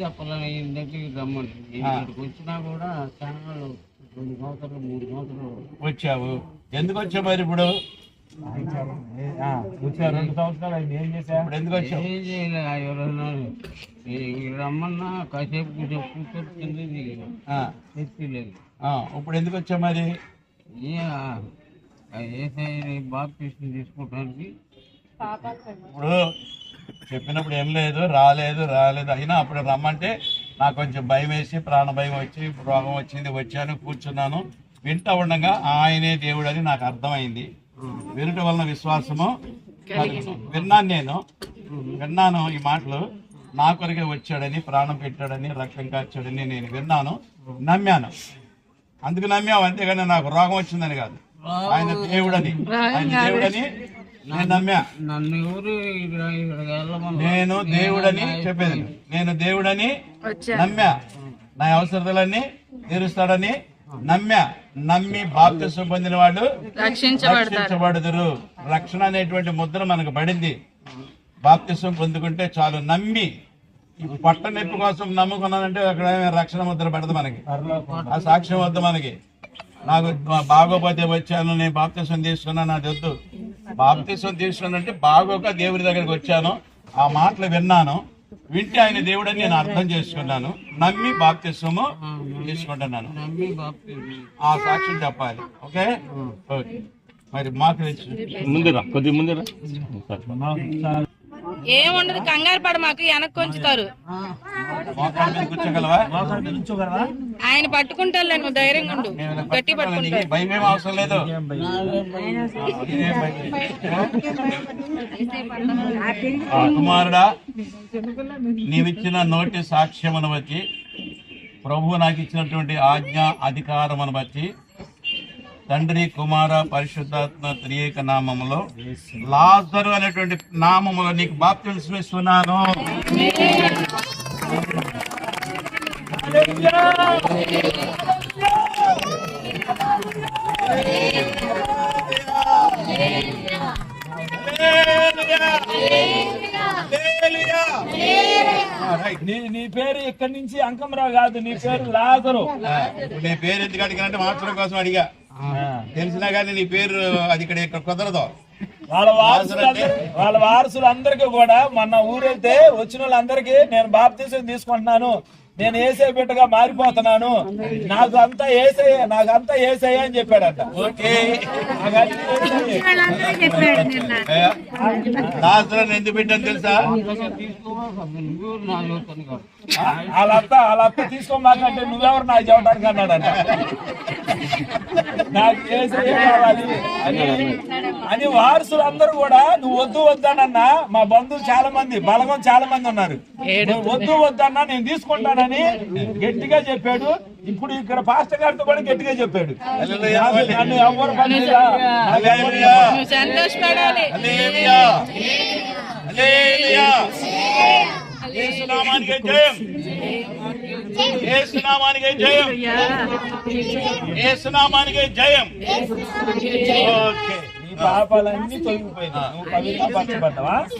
చెప్పాలని ఈయన దగ్గరికి రమ్మని ఇక్కడికి వచ్చినా కూడా చాలా రెండు సంవత్సరాలు మూడు సంవత్సరాలు. వచ్చావు. ఎందుకు వచ్చావు మరి ఇప్పుడు? వచ్చా రెండు సంవత్సరాలు అయింది. ఏం చేశా ఇప్పుడు ఎందుకు వచ్చావు? ఏం చేయలే ఆ ఎవరన్నా ఈ రమ్మన్నా కాసేపు కూర్చో కూర్చొని కింద దిగాను ఆ, తెచ్చిలేదు ఆ, ఇప్పుడు ఎందుకు వచ్చావు మరి? ఏసఐ బాప్టిస్ట్ తీసుకోవడానికి ఇప్పుడు చెప్పినప్పుడు ఏం లేదు రాలేదు రాలేదు. అయినా అప్పుడు రమ్మంటే నాకు కొంచెం భయం వేసి ప్రాణ భయం వచ్చి రోగం వచ్చింది వచ్చాను కూర్చున్నాను. వింటా ఉండగా ఆయనే దేవుడు అని నాకు అర్థమైంది. వినటం వలన విశ్వాసము. విన్నాను నేను. విన్నాను ఈ మాటలు. నా కొరకే వచ్చాడని ప్రాణం పెట్టాడని రక్తం కాచాడని నేను విన్నాను నమ్మాను. అందుకు నమ్మావు. అంతేగాని నాకు రోగం వచ్చిందని కాదు. ఆయన దేవుడని. ఆయన దేవుడని నేను నమ్మా నన్ను ఎవరు ఇక్కడ ఇక్కడికి వెళ్ళమని నేను దేవుడని చెప్పేది నేను. దేవుడని నమ్మా నా అవసరతలన్నీ తీరుస్తాడని నమ్మా నమ్మి బాప్తిసం పొందిన వాళ్ళు రక్షించబడుదురు. రక్షణ అనేటువంటి ముద్ర మనకు పడింది. బాప్తిసం పొందుకుంటే చాలు. నమ్మి ఈ పట్ట నొప్పి కోసం నమ్ముకున్నానంటే అక్కడ రక్షణ ముద్ర పడదు మనకి. ఆ సాక్ష్యం వద్దు మనకి. నాకు బాగోపోతే వచ్చాను నేను బాప్తిసం తీసుకున్నాను అది వద్దు. బాప్తిసం తీసుకున్నానంటే బాగోక దేవుడి దగ్గరికి వచ్చాను. ఆ మాటలు విన్నాను. వింటే ఆయన దేవుడని నేను అర్థం చేసుకున్నాను. నమ్మి బాప్తిసము తీసుకుంటున్నాను. ఆ సాక్ష్యం చెప్పాలి. ఓకే? ఓకే. మరి మాకు తెలుసు. ముందురా కొద్ది ముందురా. ఏముండదు కంగారు పడ మాకు వెనక్కి కొంచుతారు ఆయన నువ్వు ధైర్యంగా ఉండు. గట్టి పట్టుకుంటారు భయం ఏం అవసరం లేదు. కుమారుడా నీవిచ్చిన నోటి సాక్ష్యమును బట్టి ప్రభువు నాకు ఇచ్చినటువంటి ఆజ్ఞ అధికారమును బట్టి తండ్రి కుమార పరిశుద్ధాత్మ త్రియేక నామములో లాజరు అనేటువంటి నామములో నీకు బాప్తిస్మ ఇస్తున్నాను నీ నీ పేరు ఇక్కడి నుంచి అంకమరావు కాదు నీ పేరు లాజరు. ఇప్పుడు నీ పేరు ఎందుకు అడిగానంటే మార్చడం కోసం అడిగా. తెలిసినా కానీ నీ పేరు అది ఇక్కడ ఇక్కడ కుదరదు. వాళ్ళ వారసులు వాళ్ళ వారసులు అందరికీ కూడా మొన్న ఊరైతే వచ్చిన వాళ్ళందరికీ నేను బాప్తీసం తీసుకుంటున్నాను. నేను ఏసై బిడ్డగా మారిపోతున్నాను. నాకు అంతా ఏసై నాకు అంతా ఏసై అని చెప్పాడంట. ఎందుకు పెట్టాను తెలుసా? వాళ్ళత్త వాళ్ళత్త తీసుకోమాకంటే నువ్వెవరు నాకు చెప్పడానికి అన్నాడంట. నాకు ఏసయ్యే కావాలి అని అని వారసులు అందరూ కూడా నువ్వు వద్దు వద్దానన్నా మా బంధువులు చాలా మంది బలగం చాలా మంది ఉన్నారు నువ్వు వద్దు వద్దన్నా నేను తీసుకుంటానని గట్టిగా చెప్పాడు. ఇప్పుడు ఇక్కడ పాస్టర్ గారితో కూడా గట్టిగా చెప్పాడు. నన్ను జయం. ఓకే. నీ పాపాలన్నీ తొలగిపోయింది నువ్వు పవిత్ర పరచబడ్డావా